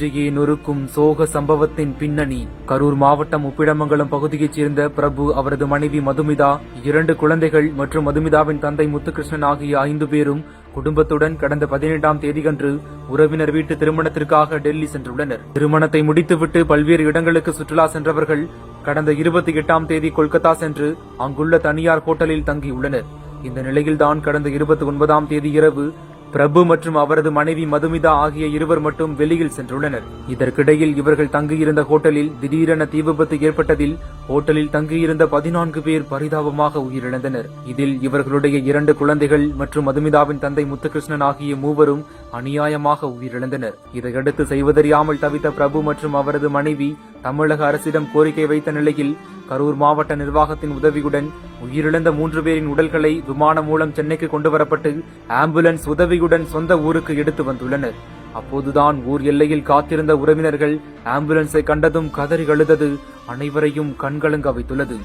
நெஞ்சையே நொறுக்கும் சோக சம்பவத்தின் பின்னணி கரூர் மாவட்டம் உப்பிடமங்கலம் பகுதியைச் சேர்ந்த பிரபு அவரது மனைவி மதுமிதா இரண்டு குழந்தைகள் மற்றும் மதுமிதாவின் தந்தை முத்துகிருஷ்ணன் ஆகிய ஐந்து பேரும் குடும்பத்துடன் கடந்த பதினெட்டாம் தேதியன்று உறவினர் வீட்டு திருமணத்திற்காக டெல்லி சென்றுள்ளனர். திருமணத்தை முடித்துவிட்டு பல்வேறு இடங்களுக்கு சுற்றுலா சென்றவர்கள் கடந்த இருபத்தி எட்டாம் தேதி கொல்கத்தா சென்று அங்குள்ள தனியார் ஹோட்டலில் தங்கியுள்ளனர். இந்த நிலையில்தான் கடந்த இருபத்தி ஒன்பதாம் தேதி இரவு பிரபு மற்றும் அவரது மனைவி மதுமிதா ஆகிய இருவர் மட்டும் வெளியில் சென்றுள்ளனர். இதற்கிடையில் இவர்கள் தங்கியிருந்த ஹோட்டலில் திடீரென தீ விபத்து ஏற்பட்டதில் ஹோட்டலில் தங்கியிருந்த பதினான்கு பேர் பரிதாபமாக உயிரிழந்தனர். இதில் இவர்களுடைய இரண்டு குழந்தைகள் மற்றும் மதுமிதாவின் தந்தை முத்துகிருஷ்ணன் ஆகிய மூவரும் அநியாயமாக உயிரிழந்தனர். இதையடுத்து செய்வதறியாமல் தவித்த பிரபு மற்றும் அவரது மனைவி தமிழக அரசிடம் கோரிக்கை வைத்த நிலையில் கரூர் மாவட்ட நிர்வாகத்தின் உதவியுடன் உயிரிழந்த மூன்று பேரின் உடல்களை விமானம் மூலம் சென்னைக்கு கொண்டுவரப்பட்டு ஆம்புலன்ஸ் உதவியுடன் சொந்த ஊருக்கு எடுத்து வந்துள்ளனர். அப்போதுதான் ஊர் எல்லையில் காத்திருந்த உறவினர்கள் ஆம்புலன்ஸை கண்டதும் கதறி அழுதது அனைவரையும் கண்கலங்க வைத்துள்ளது.